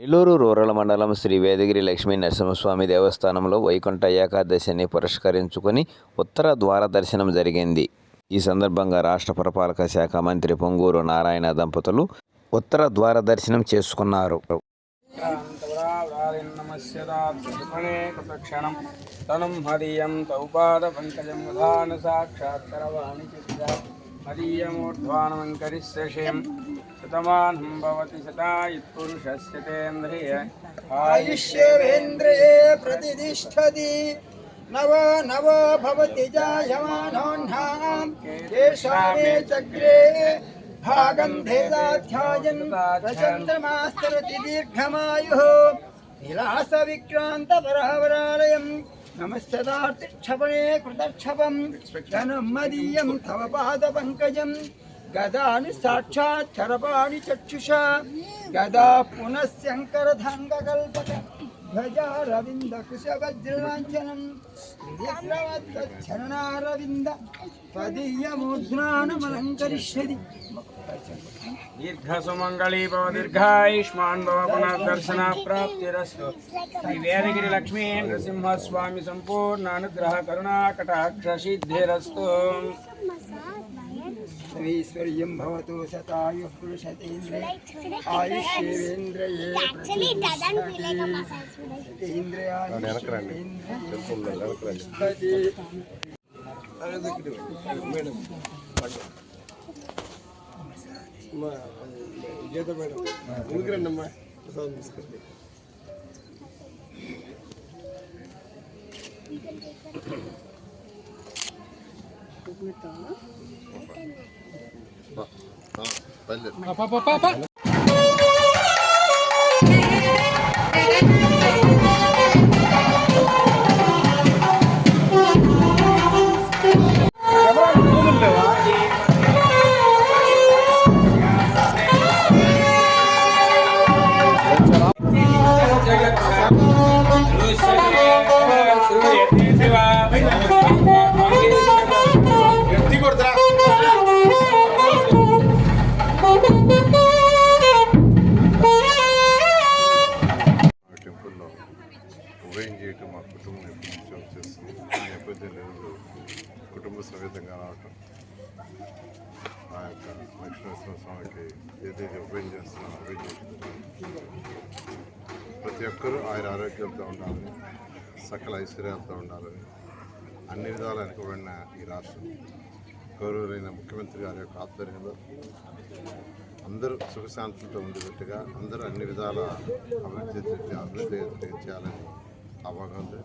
Nellore rural మండలం శ్రీ వేదగిరి లక్ష్మీ నరసింహస్వామి దేవస్థానంలో వైకుంఠ ఏకాదశిని పురస్కరించుకొని ఉత్తర ద్వార దర్శనం జరిగింది. ఈ సందర్భంగా రాష్ట్ర పురపాలక శాఖ మంత్రి పొంగూరు నారాయణ దంపతులు ఉత్తర ద్వార దర్శనం చేసుకున్నారు. తనం मदीयमूर्ध्वानमङ्करिष्यषिं शतमानं भवति शतायुत्पुरुषस्य तेन्द्रिय आयुष्येन्द्रे प्रतिष्ठति नव नव भवति जायमानोऽह्नां येषामे चक्रे भागन्धेदाध्यायन् प्रचन्द्रमास्तरति दीर्घमायुः विलासविक्रान्तपरहवरालयम् नमस्यदार्तिक्षपणे कृतक्षपम् धनम् मदीयम् तव पादपङ्कजम् गदानि साक्षात् करपाणि चक्षुषा गदा पुनः शङ्करधाङ्गकल्पक ధ్వజారవింద కుశవజ్రలాంఛనం విక్రమచ్చరణారవింద పదీయముద్రాణమలంకరిష్యది దీర్ఘసుమంగళీ భవ దీర్ఘాయుష్మాన్ భవ పునర్దర్శన ప్రాప్తిరస్తు శ్రీ వేదగిరి లక్ష్మీ నృసింహస్వామి సంపూర్ణ అనుగ్రహ కరుణాకటాక్ష సిద్ధిరస్తు ऐश्वर्यं भवतु सतायुः पुरुषतीन्द्र आयुष्येन्द्र ये గీత మేడం ముందుకు రండి అమ్మా ప్రసాదం తీసుకెళ్ళి Thank you. apa apa Pa. Thank you. ఉభయం చేయటం మా కుటుంబం ఎప్పటి నుంచో చేస్తుంది ఈ నేపథ్యంలో కుటుంబ సమేతంగా రావటం. ఆ యొక్క లక్ష్మీనరసింహ స్వామికి ఏదైతే ఉభయం చేస్తున్నామో ఉభయం ప్రతి ఒక్కరూ ఆయన ఆరోగ్యాలతో ఉండాలని సకల ఐశ్వర్యాలతో ఉండాలని అన్ని విధాలు అనుకోబడిన ఈ రాష్ట్రం. గౌరవులైన ముఖ్యమంత్రి గారి యొక్క ఆధ్వర్యంలో అందరూ సుఖశాంతులతో ఉండేటట్టుగా అందరూ అన్ని విధాల అభివృద్ధి అభివృద్ధి చేయాలని avagandı.